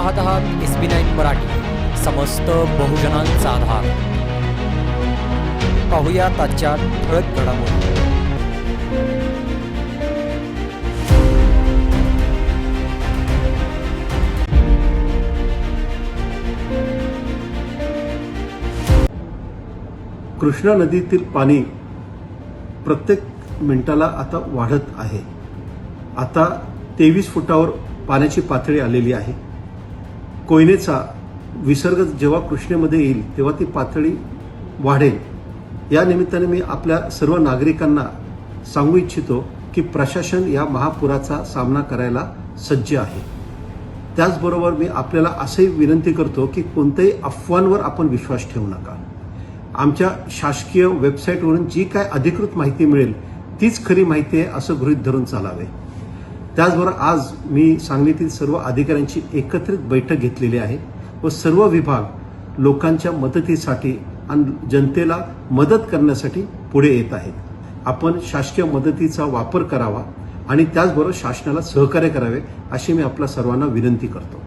पाहत आहात एस बी नाईन मराठी. समस्त बहुजनांचा आधार. पाहूया आजच्या ठळक घडामोडी. कृष्णा नदीतील पाणी प्रत्येक मिनिटाला आता वाढत आहे. आता तेवीस फुटावर पाण्याची पातळी आलेली आहे. कोयनेचा विसर्ग जेव्हा कृष्णेमध्ये येईल तेव्हा ती पातळी वाढेल. या निमित्ताने मी आपल्या सर्व नागरिकांना सांगू इच्छितो की प्रशासन या महापुराचा सामना करायला सज्ज आहे. त्याचबरोबर मी आपल्याला असंही विनंती करतो की कोणत्याही अफवांवर आपण विश्वास ठेवू नका. आमच्या शासकीय वेबसाईटवरून जी काय अधिकृत माहिती मिळेल तीच खरी माहिती आहे असं गृहीत धरून चालावे. त्याचबरोबर आज मी सांगलीतील सर्व अधिकाऱ्यांची एकत्रित बैठक घेतलेली आहे व सर्व विभाग लोकांच्या मदतीसाठी आणि जनतेला मदत करण्यासाठी पुढे येत आहेत. आपण शासकीय मदतीचा वापर करावा आणि त्याचबरोबर शासनाला सहकार्य करावे अशी मी आपल्या सर्वांना विनंती करतो.